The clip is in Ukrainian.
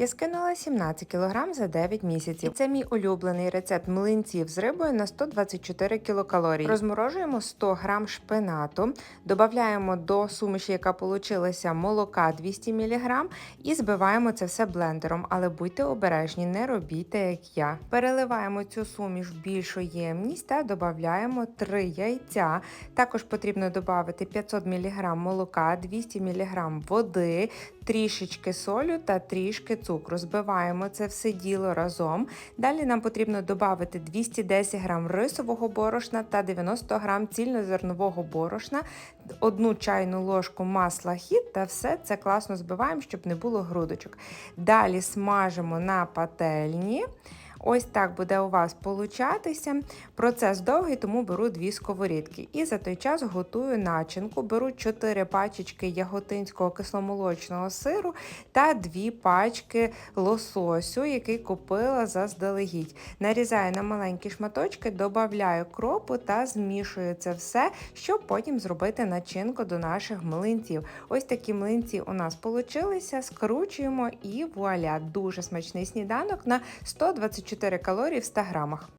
Я скинула 17 кг за 9 місяців. Це мій улюблений рецепт млинців з рибою на 124 кілокалорії. Розморожуємо 100 г шпинату, додаємо до суміші, яка получилася, молока 200 мг і збиваємо це все блендером. Але будьте обережні, не робіть як я. Переливаємо цю суміш в більшу ємність та додаємо 3 яйця. Також потрібно додати 500 мг молока, 200 мг води, трішечки солю та трішки цукру. Збиваємо це все діло разом. Далі нам потрібно додати 210 г рисового борошна та 90 г цільнозернового борошна, одну чайну ложку масла хід та все це класно збиваємо, щоб не було грудочок. Далі смажимо на пательні. Ось так буде у вас получатися. Процес довгий, тому беру дві сковорідки. І за той час готую начинку. Беру 4 пачечки яготинського кисломолочного сиру та 2 пачки лососю, який купила заздалегідь. Нарізаю на маленькі шматочки, додаю кропу та змішую це все, щоб потім зробити начинку до наших млинців. Ось такі млинці у нас получилися. Скручуємо і вуаля! Дуже смачний сніданок на 124 калорії в 100 грамах.